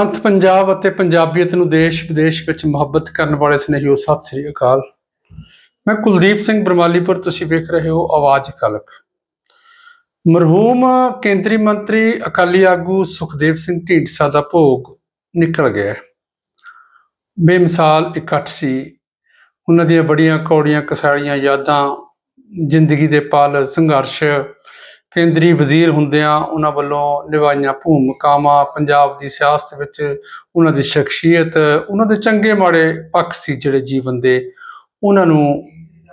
ਪੰਥ ਪੰਜਾਬ ਅਤੇ ਪੰਜਾਬੀਅਤ ਨੂੰ ਦੇਸ਼ ਵਿਦੇਸ਼ ਵਿੱਚ ਮੁਹੱਬਤ ਕਰਨ ਵਾਲੇ ਸਨੇਹੀਓ, ਸਤਿ ਸ੍ਰੀ ਅਕਾਲ। ਮੈਂ ਕੁਲਦੀਪ ਸਿੰਘ ਬਰਮਾਲੀਪੁਰ, ਤੁਸੀਂ ਵੇਖ ਰਹੇ ਹੋ ਆਵਾਜ਼ ਕਲਕ। ਮਰਹੂਮ ਕੇਂਦਰੀ ਮੰਤਰੀ ਅਕਾਲੀ ਆਗੂ ਸੁਖਦੇਵ ਸਿੰਘ ਢੀਂਡਸਾ ਦਾ ਭੋਗ ਨਿਕਲ ਗਿਆ ਬੇਮਿਸਾਲ ਇਕੱਠ ਸੀ। ਉਹਨਾਂ ਦੀਆਂ ਬੜੀਆਂ ਕੌੜੀਆਂ ਕਸਾਲੀਆਂ ਯਾਦਾਂ ਜ਼ਿੰਦਗੀ ਦੇ ਪਲ ਸੰਘਰਸ਼ ਕੇਂਦਰੀ ਵਜ਼ੀਰ ਹੁੰਦਿਆਂ ਉਹਨਾਂ ਵੱਲੋਂ ਨਿਭਾਈਆਂ ਭੂਮਿਕਾਵਾਂ ਪੰਜਾਬ ਦੀ ਸਿਆਸਤ ਵਿੱਚ ਉਹਨਾਂ ਦੀ ਸ਼ਖਸੀਅਤ, ਉਹਨਾਂ ਦੇ ਚੰਗੇ ਮਾੜੇ ਪੱਖ ਸੀ ਜਿਹੜੇ ਜੀਵਨ ਦੇ। ਉਹਨਾਂ ਨੂੰ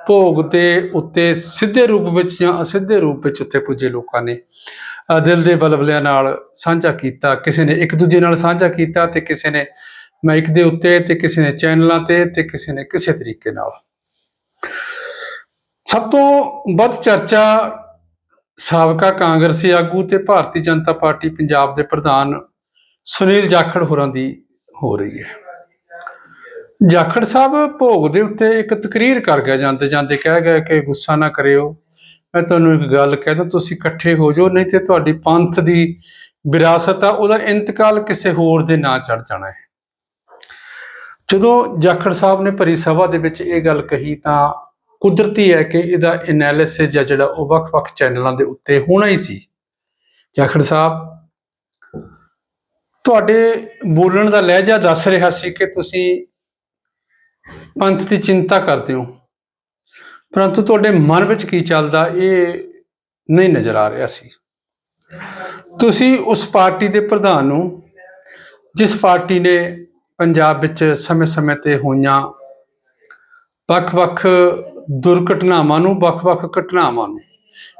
ਭੋਗ ਦੇ ਉੱਤੇ ਸਿੱਧੇ ਰੂਪ ਵਿੱਚ ਜਾਂ ਅਸਿੱਧੇ ਰੂਪ ਵਿੱਚ ਉੱਤੇ ਪੁੱਜੇ ਲੋਕਾਂ ਨੇ। ਦਿਲ ਦੇ ਬਲਬਲਿਆਂ ਨਾਲ ਸਾਂਝਾ ਕੀਤਾ, ਕਿਸੇ ਨੇ ਇੱਕ ਦੂਜੇ ਨਾਲ ਸਾਂਝਾ ਕੀਤਾ ਤੇ ਕਿਸੇ ਨੇ ਮਾਈਕ ਦੇ ਉੱਤੇ ਤੇ ਕਿਸੇ ਨੇ ਚੈਨਲਾਂ ਤੇ ਤੇ ਕਿਸੇ ਨੇ ਕਿਸੇ ਤਰੀਕੇ ਨਾਲ। ਸਭ ਤੋਂ ਵੱਧ ਚਰਚਾ ਸਾਬਕਾ ਕਾਂਗਰਸੀ ਆਗੂ ਤੇ ਭਾਰਤੀ ਜਨਤਾ ਪਾਰਟੀ ਪੰਜਾਬ ਦੇ ਪ੍ਰਧਾਨ ਸੁਨੀਲ ਜਾਖੜ ਹੋਰਾਂ ਦੀ ਹੋ ਰਹੀ ਹੈ। ਜਾਖੜ ਸਾਹਿਬ ਭੋਗ ਦੇ ਉੱਤੇ ਇੱਕ ਤਕਰੀਰ ਕਰ ਗਿਆ ਜਾਂਦੇ ਜਾਂਦੇ ਕਹਿ ਗਏ ਕਿ ਗੁੱਸਾ ਨਾ ਕਰਿਓ। ਮੈਂ ਤੁਹਾਨੂੰ ਇੱਕ ਗੱਲ ਕਹਿ ਦਾਂ, ਤੁਸੀਂ ਇਕੱਠੇ ਹੋ ਜਾਓ, ਨਹੀਂ ਤੇ ਤੁਹਾਡੀ ਪੰਥ ਦੀ ਵਿਰਾਸਤ ਆ, ਉਹਦਾ ਇੰਤਕਾਲ ਕਿਸੇ ਹੋਰ ਦੇ ਨਾਂ ਚੜ ਜਾਣਾ ਹੈ। ਜਦੋਂ ਜਾਖੜ ਸਾਹਿਬ ਨੇ ਭਰੀ ਸਭਾ ਦੇ ਵਿੱਚ ਇਹ ਗੱਲ ਕਹੀ ਤਾਂ ਕੁਦਰਤੀ ਹੈ ਕਿ ਇਹਦਾ ਐਨਾਲਿਸਿਸ ਜਾਂ ਜਿਹੜਾ ਉਹ ਵੱਖ-ਵੱਖ ਚੈਨਲਾਂ ਦੇ ਉੱਤੇ ਹੋਣਾ ਹੀ ਸੀ। ਜਾਖੜ ਸਾਹਿਬ, ਤੁਹਾਡੇ ਬੋਲਣ ਦਾ ਲਹਿਜਾ ਦੱਸ ਰਿਹਾ ਸੀ ਕਿ ਤੁਸੀਂ ਪੰਥ ਦੀ ਚਿੰਤਾ ਕਰਦੇ ਹੋ। ਪਰੰਤੂ ਤੁਹਾਡੇ ਮਨ ਵਿੱਚ ਕੀ ਚੱਲਦਾ ਇਹ ਨਹੀਂ ਨਜ਼ਰ ਆ ਰਿਹਾ ਸੀ। ਤੁਸੀਂ ਉਸ ਪਾਰਟੀ ਦੇ ਪ੍ਰਧਾਨ ਨੂੰ ਜਿਸ ਪਾਰਟੀ ਨੇ ਪੰਜਾਬ ਵਿੱਚ ਸਮੇਂ-ਸਮੇਂ ਤੇ ਹੋਈਆਂ ਵੱਖ-ਵੱਖ ਦੁਰਘਟਨਾਵਾਂ ਨੂੰ, ਵੱਖ-ਵੱਖ ਘਟਨਾਵਾਂ ਨੂੰ।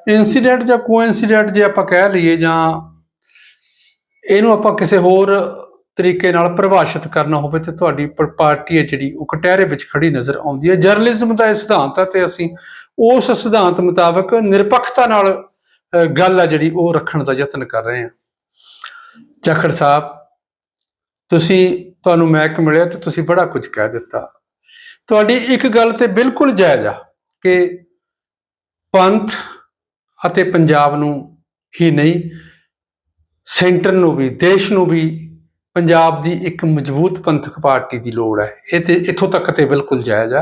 ਇਨਸੀਡੈਂਟ ਜਾਂ ਕੋਇਨਸੀਡੈਂਟ ਜੇ ਆਪਾਂ ਕਹਿ ਲਈਏ ਜਾਂ ਇਹਨੂੰ ਆਪਾਂ ਕਿਸੇ ਹੋਰ ਤਰੀਕੇ ਨਾਲ ਪਰਿਭਾਸ਼ਿਤ ਕਰਨਾ ਹੋਵੇ ਤੇ ਤੁਹਾਡੀ ਪ- ਪਾਰਟੀ ਹੈ ਜਿਹੜੀ ਉਹ ਕਟਹਿਰੇ ਵਿੱਚ ਖੜੀ ਨਜ਼ਰ ਆਉਂਦੀ ਹੈ। ਜਰਨਲਿਜ਼ਮ ਦਾ ਇਹ ਸਿਧਾਂਤ ਹੈ ਤੇ ਅਸੀਂ ਉਸ ਸਿਧਾਂਤ ਮੁਤਾਬਕ ਨਿਰਪੱਖਤਾ ਨਾਲ ਗੱਲ ਆ ਜਿਹੜੀ ਉਹ ਰੱਖਣ ਦਾ ਯਤਨ ਕਰ ਰਹੇ ਹਾਂ। ਜਾਖੜ ਸਾਹਿਬ, ਤੁਸੀਂ, ਤੁਹਾਨੂੰ ਮੈਕ ਮਿਲਿਆ ਤੇ ਤੁਸੀਂ ਬੜਾ ਕੁਝ ਕਹਿ ਦਿੱਤਾ। ਤੁਹਾਡੀ ਇੱਕ ਗੱਲ ਤੇ ਬਿਲਕੁਲ ਜਾਇਜ਼ ਆ ਕਿ ਪੰਥ ਅਤੇ ਪੰਜਾਬ ਨੂੰ ਹੀ ਨਹੀਂ, ਸੈਂਟਰ ਨੂੰ ਵੀ, ਦੇਸ਼ ਨੂੰ ਵੀ ਪੰਜਾਬ ਦੀ ਇੱਕ ਮਜ਼ਬੂਤ ਪੰਥਕ ਪਾਰਟੀ ਦੀ ਲੋੜ ਹੈ। ਇਹ ਤੇ ਇੱਥੋਂ ਤੱਕ ਤੇ ਬਿਲਕੁਲ ਜਾਇਜ਼ ਆ।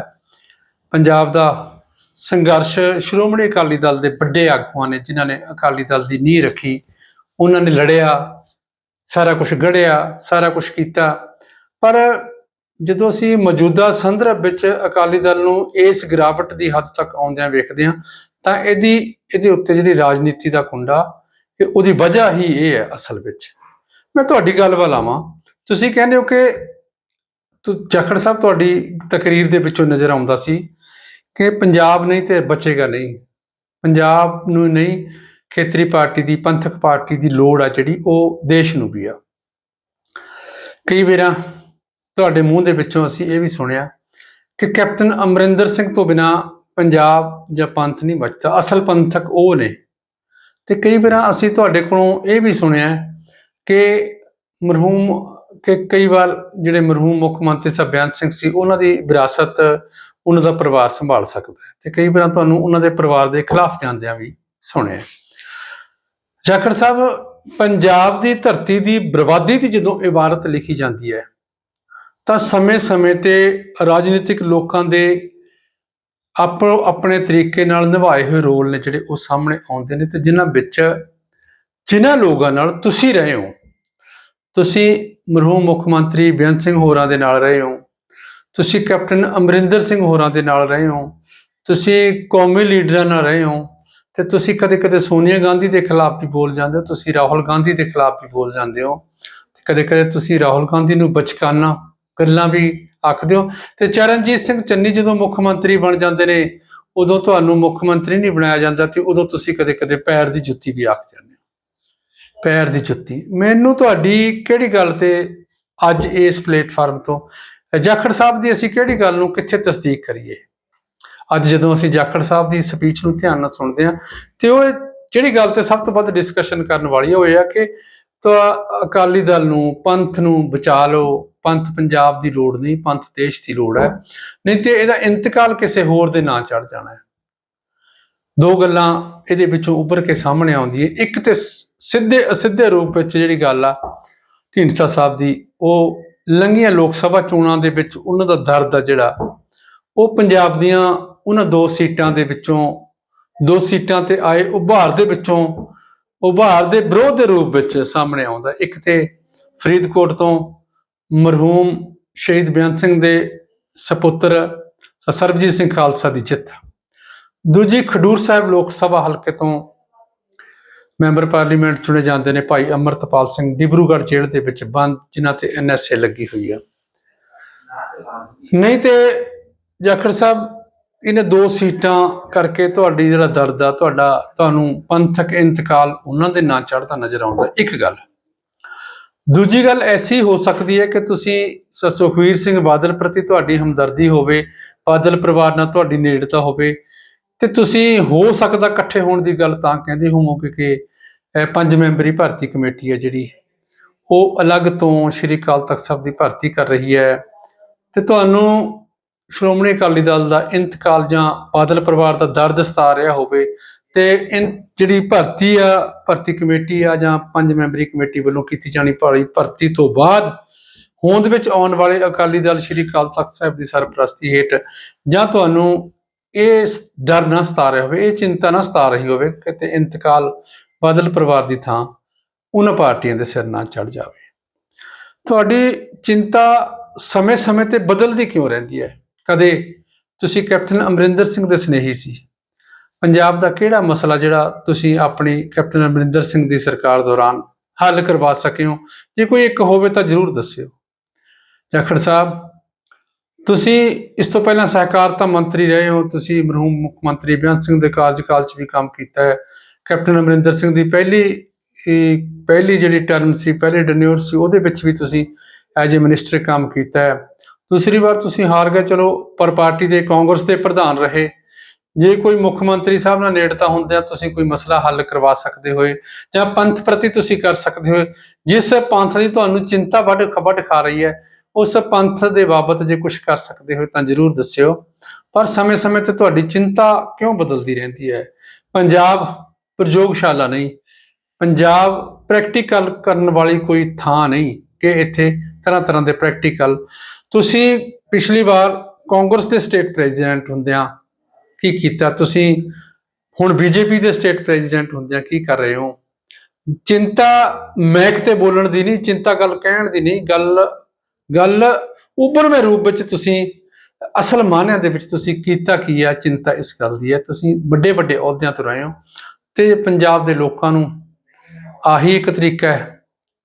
ਪੰਜਾਬ ਦਾ ਸੰਘਰਸ਼, ਸ਼੍ਰੋਮਣੀ ਅਕਾਲੀ ਦਲ ਦੇ ਵੱਡੇ ਆਗੂਆਂ ਨੇ ਜਿਨ੍ਹਾਂ ਨੇ ਅਕਾਲੀ ਦਲ ਦੀ ਨੀਂਹ ਰੱਖੀ, ਉਹਨਾਂ ਨੇ ਲੜਿਆ, ਸਾਰਾ ਕੁਝ ਗੜਿਆ, ਸਾਰਾ ਕੁਝ ਕੀਤਾ। ਪਰ ਜਦੋਂ ਅਸੀਂ ਮੌਜੂਦਾ ਸੰਦਰਭ ਵਿੱਚ ਅਕਾਲੀ ਦਲ ਨੂੰ ਇਸ ਗਿਰਾਵਟ ਦੀ ਹੱਦ ਤੱਕ ਆਉਂਦਿਆਂ ਵੇਖਦੇ ਹਾਂ, ਤਾਂ ਇਹਦੀ, ਇਹਦੇ ਉੱਤੇ ਜਿਹੜੀ ਰਾਜਨੀਤੀ ਦਾ ਕੁੰਡਾ ਇਹ ਉਹਦੀ ਵਜ੍ਹਾ ਹੀ ਇਹ ਹੈ ਅਸਲ ਵਿੱਚ। ਮੈਂ ਤੁਹਾਡੀ ਗੱਲ ਵੱਲ ਆਵਾਂ। ਤੁਸੀਂ ਕਹਿੰਦੇ ਹੋ ਕਿ ਤੁ, ਜਖੜ ਸਾਹਿਬ ਤੁਹਾਡੀ ਤਕਰੀਰ ਦੇ ਵਿੱਚੋਂ ਨਜ਼ਰ ਆਉਂਦਾ ਸੀ ਕਿ ਪੰਜਾਬ ਨਹੀਂ ਤੇ ਬਚੇਗਾ ਨਹੀਂ। ਪੰਜਾਬ ਨੂੰ ਨਹੀਂ, ਖੇਤਰੀ ਪਾਰਟੀ ਦੀ, ਪੰਥਕ ਪਾਰਟੀ ਦੀ ਲੋੜ ਆ ਜਿਹੜੀ ਉਹ ਦੇਸ਼ ਨੂੰ ਵੀ ਆ। ਕਈ ਵਾਰਾਂ ਤੁਹਾਡੇ ਮੂੰਹ ਦੇ ਵਿੱਚੋਂ ਅਸੀਂ ਇਹ ਵੀ ਸੁਣਿਆ ਕਿ ਕੈਪਟਨ ਅਮਰਿੰਦਰ ਸਿੰਘ ਤੋਂ ਬਿਨਾ ਪੰਜਾਬ ਜਾਂ ਪੰਥ ਨਹੀਂ ਬਚਦਾ। ਅਸਲ ਪੰਥਕ ਉਹ ਨੇ। ਤੇ ਕਈ ਵਾਰਾਂ ਅਸੀਂ ਤੁਹਾਡੇ ਕੋਲੋਂ ਇਹ ਵੀ ਸੁਣਿਆ ਕਿ ਮਰਹੂਮ ਕਿ ਕਈ ਵਾਰ ਜਿਹੜੇ ਮਰਹੂਮ ਮੁੱਖ ਮੰਤਰੀ ਸਾਹਿਬ ਬੇਅੰਤ ਸਿੰਘ ਸੀ, ਉਹਨਾਂ ਦੀ ਵਿਰਾਸਤ ਉਹਨਾਂ ਦਾ ਪਰਿਵਾਰ ਸੰਭਾਲ ਸਕਦਾ ਹੈ। ਤੇ ਕਈ ਵਾਰਾਂ ਤੁਹਾਨੂੰ ਉਹਨਾਂ ਦੇ ਪਰਿਵਾਰ ਦੇ ਖਿਲਾਫ ਜਾਂਦਿਆਂ ਵੀ ਸੁਣਿਆ। ਜਾਖੜ ਸਾਹਿਬ, ਪੰਜਾਬ ਦੀ ਧਰਤੀ ਦੀ ਬਰਬਾਦੀ ਦੀ ਜਦੋਂ ਇਬਾਰਤ ਲਿਖੀ ਜਾਂਦੀ ਹੈ ਤਾਂ ਸਮੇਂ-ਸਮੇਂ ਤੇ ਰਾਜਨੀਤਿਕ ਲੋਕਾਂ ਦੇ ਆਪੋ ਆਪਣੇ ਤਰੀਕੇ ਨਾਲ ਨਿਭਾਏ ਹੋਏ ਰੋਲ ਨੇ ਜਿਹੜੇ ਉਹ ਸਾਹਮਣੇ ਆਉਂਦੇ ਨੇ ਤੇ ਜਿਨ੍ਹਾਂ ਵਿੱਚ ਜਿਨ੍ਹਾਂ ਲੋਕਾਂ ਨਾਲ ਤੁਸੀਂ ਰਹੇ ਹੋ। ਤੁਸੀਂ ਮਰਹੂਮ ਮੁੱਖ ਮੰਤਰੀ ਬੇਅੰਤ ਸਿੰਘ ਹੋਰਾਂ ਦੇ ਨਾਲ ਰਹੇ ਹੋ। ਤੁਸੀਂ ਕੈਪਟਨ ਅਮਰਿੰਦਰ ਸਿੰਘ ਹੋਰਾਂ ਦੇ ਨਾਲ ਰਹੇ ਹੋ। ਤੁਸੀਂ ਕੌਮੀ ਲੀਡਰਾਂ ਨਾਲ ਰਹੇ ਹੋ ਤੇ ਤੁਸੀਂ ਕਦੇ-ਕਦੇ ਸੋਨੀਆ ਗਾਂਧੀ ਦੇ ਖਿਲਾਫ ਵੀ ਬੋਲ ਜਾਂਦੇ ਹੋ, ਤੁਸੀਂ ਰਾਹੁਲ ਗਾਂਧੀ ਦੇ ਖਿਲਾਫ ਵੀ ਬੋਲ ਜਾਂਦੇ ਹੋ। ਕਦੇ-ਕਦੇ ਤੁਸੀਂ ਰਾਹੁਲ ਗਾਂਧੀ ਨੂੰ ਬਚਕਾਨਾ ਗੱਲਾਂ ਵੀ ਆਖਦੇ ਹੋ। ਤੇ ਚਰਨਜੀਤ ਸਿੰਘ ਚੰਨੀ ਜਦੋਂ ਮੁੱਖ ਮੰਤਰੀ ਬਣ ਜਾਂਦੇ ਨੇ, ਉਦੋਂ ਤੁਹਾਨੂੰ ਮੁੱਖ ਮੰਤਰੀ ਨਹੀਂ ਬਣਾਇਆ ਜਾਂਦਾ ਤੇ ਉਦੋਂ ਤੁਸੀਂ ਕਦੇ-ਕਦੇ ਪੈਰ ਦੀ ਜੁੱਤੀ ਵੀ ਆਖ ਜਾਂਦੇ ਹੋ। ਪੈਰ ਦੀ ਜੁੱਤੀ। ਮੈਨੂੰ ਤੁਹਾਡੀ ਕਿਹੜੀ ਗੱਲ ਤੇ ਅੱਜ ਇਸ ਪਲੇਟਫਾਰਮ ਤੋਂ, ਜਾਖੜ ਸਾਹਿਬ ਦੀ ਅਸੀਂ ਕਿਹੜੀ ਗੱਲ ਨੂੰ ਕਿੱਥੇ ਤਸਦੀਕ ਕਰੀਏ? ਅੱਜ ਜਦੋਂ ਅਸੀਂ ਜਾਖੜ ਸਾਹਿਬ ਦੀ ਸਪੀਚ ਨੂੰ ਧਿਆਨ ਨਾਲ ਸੁਣਦੇ ਹਾਂ, ਤੇ ਉਹ ਜਿਹੜੀ ਗੱਲ ਤੇ ਸਭ ਤੋਂ ਵੱਧ ਡਿਸਕਸ਼ਨ ਕਰਨ ਵਾਲੀ ਹੈ ਉਹ ਇਹ ਆ ਕਿ ਤਾਂ ਅਕਾਲੀ ਦਲ ਨੂੰ, ਪੰਥ ਨੂੰ ਬਚਾ ਲਓ ਪੰਥ ਪੰਜਾਬ ਦੀ ਲੋੜ ਨਹੀਂ, ਪੰਥ ਦੇਸ਼ ਦੀ ਲੋੜ ਹੈ। ਨਹੀਂ ਤੇ ਇਹਦਾ ਇੰਤਕਾਲ ਕਿਸੇ ਹੋਰ ਦੇ ਨਾਂ ਚੜ ਜਾਣਾ ਹੈ। ਦੋ ਗੱਲਾਂ ਇਹਦੇ ਵਿੱਚੋਂ ਉੱਭਰ ਕੇ ਸਾਹਮਣੇ ਆਉਂਦੀ ਹੈ। ਇੱਕ ਤੇ ਸਿੱਧੇ ਅਸਿੱਧੇ ਰੂਪ ਵਿੱਚ ਜਿਹੜੀ ਗੱਲ ਆ, ਢੀਂਡਸਾ ਸਾਹਿਬ ਦੀ, ਉਹ ਲੰਘੀਆਂ ਲੋਕ ਸਭਾ ਚੋਣਾਂ ਦੇ ਵਿੱਚ ਉਹਨਾਂ ਦਾ ਦਰਦ ਆ ਜਿਹੜਾ, ਉਹ ਪੰਜਾਬ ਦੀਆਂ ਉਹਨਾਂ ਦੋ ਸੀਟਾਂ ਦੇ ਵਿੱਚੋਂ, ਦੋ ਸੀਟਾਂ ਤੇ ਆਏ ਉਭਾਰ ਦੇ ਵਿੱਚੋਂ, ਉਭਾਰ ਦੇ ਵਿਰੋਧ ਦੇ ਰੂਪ ਵਿੱਚ ਸਾਹਮਣੇ ਆਉਂਦਾ। ਇੱਕ ਤੇ ਫਰੀਦਕੋਟ ਤੋਂ ਮਰਹੂਮ ਸ਼ਹੀਦ ਬੇਅੰਤ ਸਿੰਘ ਦੇ ਸਪੁੱਤਰ ਸਰਬਜੀਤ ਸਿੰਘ ਖਾਲਸਾ ਦੀ ਜਿੱਤ। ਦੂਜੀ ਖਡੂਰ ਸਾਹਿਬ ਲੋਕ ਸਭਾ ਹਲਕੇ ਤੋਂ ਮੈਂਬਰ ਪਾਰਲੀਮੈਂਟ ਚੁਣੇ ਜਾਂਦੇ ਨੇ ਭਾਈ ਅਮਰਤਪਾਲ ਸਿੰਘ ਡਿਬਰੂਗੜ੍ਹ ਜੇਲ੍ਹ ਦੇ ਵਿੱਚ ਬੰਦ, ਜਿਨ੍ਹਾਂ ਤੇ ਐਨਐਸਏ ਲੱਗੀ ਹੋਈ ਆ। ਨਹੀਂ ਤੇ ਜਾਖੜ ਸਾਹਿਬ, ਇਹਨੇ ਦੋ ਸੀਟਾਂ ਕਰਕੇ ਤੁਹਾਡੀ ਜਿਹੜਾ ਦਰਦ ਆ, ਤੁਹਾਡਾ, ਤੁਹਾਨੂੰ ਪੰਥਕ ਇੰਤਕਾਲ ਉਹਨਾਂ ਦੇ ਨਾਂ ਚੜਦਾ ਨਜ਼ਰ ਆਉਂਦਾ, ਇੱਕ ਗੱਲ। ਦੂਜੀ ਗੱਲ ਐਸੀ ਹੋ ਸਕਦੀ ਹੈ ਕਿ ਤੁਸੀਂ ਸ- ਸੁਖਬੀਰ ਸਿੰਘ ਬਾਦਲ ਪ੍ਰਤੀ ਤੁਹਾਡੀ ਹਮਦਰਦੀ ਹੋਵੇ, ਬਾਦਲ ਪਰਿਵਾਰ ਨਾਲ ਤੁਹਾਡੀ ਨੇੜਤਾ ਹੋਵੇ, ਤੇ ਤੁਸੀਂ ਹੋ ਸਕਦਾ ਇਕੱਠੇ ਹੋਣ ਦੀ ਗੱਲ ਤਾਂ ਕਹਿੰਦੇ ਹੋਵੋਗੇ ਕਿ ਪੰਜ ਮੈਂਬਰੀ ਭਰਤੀ ਕਮੇਟੀ ਹੈ ਜਿਹੜੀ, ਉਹ ਅਲੱਗ ਤੋਂ ਸ਼੍ਰੀ ਅਕਾਲ ਤਖਤ ਸਾਹਿਬ ਦੀ ਭਰਤੀ ਕਰ ਰਹੀ ਹੈ, ਤੇ ਤੁਹਾਨੂੰ ਸ਼੍ਰੋਮਣੀ ਅਕਾਲੀ ਦਲ ਦਾ ਇੰਤਕਾਲ ਜਾਂ ਬਾਦਲ ਪਰਿਵਾਰ ਦਾ ਦਰਦ ਸਤਾ ਰਿਹਾ ਹੋਵੇ ਤੇ ਇਨ ਜਿਹੜੀ ਭਰਤੀ ਆ, ਭਰਤੀ ਕਮੇਟੀ ਆ ਜਾਂ ਪੰਜ ਮੈਂਬਰੀ ਕਮੇਟੀ ਵੱਲੋਂ ਕੀਤੀ ਜਾਣੀ ਪਾਲੀ ਭਰਤੀ ਤੋਂ ਬਾਅਦ ਹੋਂਦ ਵਿੱਚ ਆਉਣ ਵਾਲੇ ਅਕਾਲੀ ਦਲ ਸ਼੍ਰੀ ਅਕਾਲ ਤਖਤ ਸਾਹਿਬ ਦੀ ਸਰਪ੍ਰਸਤੀ ਹੇਠ ਜਾਂ ਤੁਹਾਨੂੰ ਇਹ ਡਰ ਨਾ ਸਤਾ ਰਿਹਾ ਹੋਵੇ, ਇਹ ਚਿੰਤਾ ਨਾ ਸਤਾ ਰਹੀ ਹੋਵੇ ਕਿਤੇ ਇੰਤਕਾਲ ਬਾਦਲ ਪਰਿਵਾਰ ਦੀ ਥਾਂ ਉਹਨਾਂ ਪਾਰਟੀਆਂ ਦੇ ਸਿਰ ਨਾ ਚੜ ਜਾਵੇ। ਤੁਹਾਡੀ ਚਿੰਤਾ ਸਮੇਂ-ਸਮੇਂ ਤੇ ਬਦਲਦੀ ਕਿਉਂ ਰਹਿੰਦੀ ਹੈ? ਕਦੇ ਤੁਸੀਂ ਕੈਪਟਨ ਅਮਰਿੰਦਰ ਸਿੰਘ ਦੇ ਸਨੇਹੀ ਸੀ ਪੰਜਾਬ ਦਾ ਕਿਹੜਾ ਮਸਲਾ ਜਿਹੜਾ ਤੁਸੀਂ ਆਪਣੀ ਕੈਪਟਨ ਅਮਰਿੰਦਰ ਸਿੰਘ ਦੀ ਸਰਕਾਰ ਦੌਰਾਨ ਹੱਲ ਕਰਵਾ ਸਕੇ ਹੋ? ਜੇ ਕੋਈ ਇੱਕ ਹੋਵੇ ਤਾਂ ਜ਼ਰੂਰ ਦੱਸਿਓ। ਜਾਖੜ ਸਾਹਿਬ, ਤੁਸੀਂ ਇਸ ਤੋਂ ਪਹਿਲਾਂ ਸਹਿਕਾਰਤਾ ਮੰਤਰੀ ਰਹੇ ਹੋ, ਤੁਸੀਂ ਮਰਹੂਮ ਮੁੱਖ ਮੰਤਰੀ ਬੇਅੰਤ ਸਿੰਘ ਦੇ ਕਾਰਜਕਾਲ 'ਚ ਵੀ ਕੰਮ ਕੀਤਾ ਹੈ। ਕੈਪਟਨ ਅਮਰਿੰਦਰ ਸਿੰਘ ਦੀ ਪਹਿਲੀ ਪਹਿਲੀ ਜਿਹੜੀ ਟਰਮ ਸੀ, ਪਹਿਲੇ ਟੈਨਿਓਰ ਸੀ, ਉਹਦੇ ਵਿੱਚ ਵੀ ਤੁਸੀਂ ਐਜ ਏ ਮਿਨਿਸਟਰ ਕੰਮ ਕੀਤਾ ਹੈ। ਦੂਸਰੀ ਵਾਰ ਤੁਸੀਂ ਹਾਰ ਗਏ, ਚਲੋ, ਪਰ ਪਾਰਟੀ ਦੇ ਕਾਂਗਰਸ ਦੇ ਪ੍ਰਧਾਨ ਰਹੇ। ਜੇ ਕੋਈ ਮੁੱਖ ਮੰਤਰੀ ਸਾਹਿਬ ਨਾਲ ਨੇੜਤਾ ਹੁੰਦਿਆਂ ਤੁਸੀਂ ਕੋਈ ਮਸਲਾ ਹੱਲ ਕਰਵਾ ਸਕਦੇ ਹੋਏ ਜਾਂ ਪੰਥ ਪ੍ਰਤੀ ਤੁਸੀਂ ਕਰ ਸਕਦੇ ਹੋ ਜਿਸ ਪੰਥ ਦੀ ਤੁਹਾਨੂੰ ਚਿੰਤਾ ਵੱਡ ਵੱਡ ਖਾ ਰਹੀ ਹੈ, ਉਸ ਪੰਥ ਦੇ ਬਾਬਤ ਜੇ ਕੁਝ ਕਰ ਸਕਦੇ ਹੋ ਤਾਂ ਜਰੂਰ ਦੱਸਿਓ। ਪਰ ਸਮੇਂ-ਸਮੇਂ ਤੇ ਤੁਹਾਡੀ ਚਿੰਤਾ ਕਿਉਂ ਬਦਲਦੀ ਰਹਿੰਦੀ ਹੈ? ਪੰਜਾਬ ਪ੍ਰਯੋਗਸ਼ਾਲਾ ਨਹੀਂ। ਪੰਜਾਬ ਪ੍ਰੈਕਟੀਕਲ ਕਰਨ ਵਾਲੀ ਕੋਈ ਥਾਂ ਨਹੀਂ ਕਿ ਇੱਥੇ ਤਰ੍ਹਾਂ ਤਰ੍ਹਾਂ ਦੇ ਪ੍ਰੈਕਟੀਕਲ। ਤੁਸੀਂ ਪਿਛਲੀ ਵਾਰ ਕਾਂਗਰਸ ਦੇ ਸਟੇਟ ਪ੍ਰੈਜ਼ੀਡੈਂਟ ਹੁੰਦਿਆਂ ਕੀ ਕੀਤਾ ਤੁਸੀਂ? ਹੁਣ ਬੀਜੇਪੀ ਦੇ ਸਟੇਟ ਪ੍ਰੈਜ਼ੀਡੈਂਟ ਹੁੰਦਿਆਂ ਕੀ ਕਰ ਰਹੇ ਹੋ? ਚਿੰਤਾ ਮਹਿਕ ਤੇ ਬੋਲਣ ਦੀ ਨਹੀਂ, ਚਿੰਤਾ ਗੱਲ ਕਹਿਣ ਦੀ ਨਹੀਂ, ਗੱਲ ਗੱਲ ਉਭਰਵੇਂ ਰੂਪ ਵਿੱਚ ਤੁਸੀਂ, ਅਸਲ ਮਾਨਿਆਂ ਦੇ ਵਿੱਚ ਤੁਸੀਂ ਕੀਤਾ ਕੀ ਹੈ ਚਿੰਤਾ ਇਸ ਗੱਲ ਦੀ ਹੈ ਤੁਸੀਂ ਵੱਡੇ ਵੱਡੇ ਅਹੁਦਿਆਂ ਤੋਂ ਰਹੇ ਹੋ ਤੇ ਪੰਜਾਬ ਦੇ ਲੋਕਾਂ ਨੂੰ ਆਹੀ ਇੱਕ ਤਰੀਕਾ ਹੈ,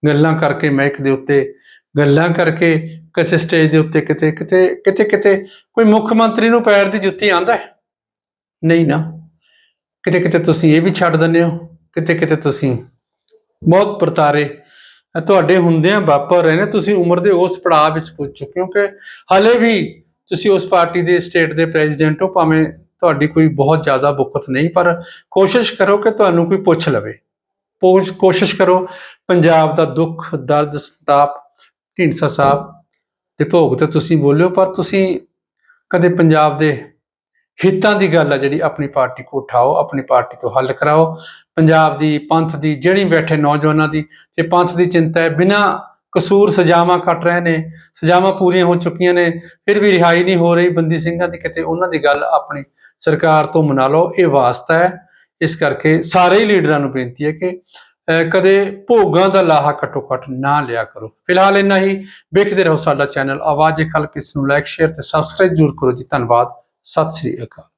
ਗੱਲਾਂ ਕਰਕੇ ਮਹਿਕ ਦੇ ਉੱਤੇ, ਗੱਲਾਂ ਕਰਕੇ ਕਿਸੇ ਸਟੇਜ ਦੇ ਉੱਤੇ ਕਿਤੇ ਕਿਤੇ ਕਿਤੇ ਕਿਤੇ ਕੋਈ ਮੁੱਖ ਮੰਤਰੀ ਨੂੰ ਪੈਰ ਦੀ ਜੁੱਤੀ ਆਂਦਾ ਹੈ? ਨਹੀਂ ਨਾ। ਕਿਤੇ ਕਿਤੇ ਤੁਸੀਂ ਇਹ ਵੀ ਛੱਡ ਦਿੰਦੇ ਹੋ, ਕਿਤੇ ਕਿਤੇ ਤੁਸੀਂ ਬਹੁਤ ਪਰਤਾਰੇ। ਤੁਹਾਡੇ ਹੁੰਦਿਆਂ ਵਾਪਰ ਰਹੇ ਨੇ, ਤੁਸੀਂ ਉਮਰ ਦੇ ਉਸ ਪੜਾਅ ਵਿੱਚ ਪੁੱਜ ਚੁੱਕੇ ਹੋ ਕਿ ਹਲੇ ਵੀ ਤੁਸੀਂ ਉਸ ਪਾਰਟੀ ਦੇ ਸਟੇਟ ਦੇ ਪ੍ਰੈਜ਼ੀਡੈਂਟ ਹੋ, ਭਾਵੇਂ ਤੁਹਾਡੀ ਕੋਈ ਬਹੁਤ ਜ਼ਿਆਦਾ ਬੁਕਤ ਨਹੀਂ, ਪਰ ਕੋਸ਼ਿਸ਼ ਕਰੋ ਕਿ ਤੁਹਾਨੂੰ ਕੋਈ ਪੁੱਛ ਲਵੇ। ਪੋਸ਼- ਕੋਸ਼ਿਸ਼ ਕਰੋ। ਪੰਜਾਬ ਦਾ ਦੁੱਖ, ਦਰਦ, ਸੰਤਾਪ, ਢੀਂਡਸਾ ਸਾਹਿਬ ਤੇ ਭੋਗ ਤੇ ਤੁਸੀਂ ਬੋਲਿਓ, ਪਰ ਤੁਸੀਂ ਕਦੇ ਪੰਜਾਬ ਦੇ ਹਿੱਤਾਂ ਦੀ ਗੱਲ ਆ ਜਿਹੜੀ ਆਪਣੀ ਪਾਰਟੀ ਕੋ ਉਠਾਓ, ਆਪਣੀ ਪਾਰਟੀ ਤੋਂ ਹੱਲ ਕਰਾਓ। ਪੰਜਾਬ ਦੀ ਪੰਥ ਦੀ ਜਿਹੜੀ ਬੈਠੇ ਨੌਜਵਾਨਾਂ ਦੀ ਜੇ ਪੰਥ ਦੀ ਚਿੰਤਾ ਹੈ, ਬਿਨਾਂ ਕਸੂਰ ਸਜ਼ਾਵਾਂ ਕੱਟ ਰਹੇ ਨੇ, ਸਜ਼ਾਵਾਂ ਪੂਰੀਆਂ ਹੋ ਚੁੱਕੀਆਂ ਨੇ, ਫਿਰ ਵੀ ਰਿਹਾਈ ਨਹੀਂ ਹੋ ਰਹੀ ਬੰਦੀ ਸਿੰਘਾਂ ਦੀ, ਕਿਤੇ ਉਹਨਾਂ ਦੀ ਗੱਲ ਆਪਣੀ ਸਰਕਾਰ ਤੋਂ ਮਨਾ ਲਓ, ਇਹ ਵਾਸਤਾ ਹੈ। ਇਸ ਕਰਕੇ ਸਾਰੇ ਹੀ ਲੀਡਰਾਂ ਨੂੰ ਬੇਨਤੀ ਹੈ ਕਿ ਕਦੇ ਭੋਗਾਂ ਦਾ ਲਾਹਾ ਘੱਟੋ ਘੱਟ ਨਾ ਲਿਆ ਕਰੋ। ਫਿਲਹਾਲ ਇੰਨਾ ਹੀ। ਵੇਖਦੇ ਰਹੋ ਸਾਡਾ ਚੈਨਲ ਆਵਾਜ਼ ਖਲਕ ਇਸ ਨੂੰ ਲਾਈਕ ਸ਼ੇਅਰ ਤੇ ਸਬਸਕ੍ਰਾਈਬ ਜ਼ਰੂਰ ਕਰੋ ਜੀ। ਧੰਨਵਾਦ। ਸਤਿ ਸ੍ਰੀ ਅਕਾਲ।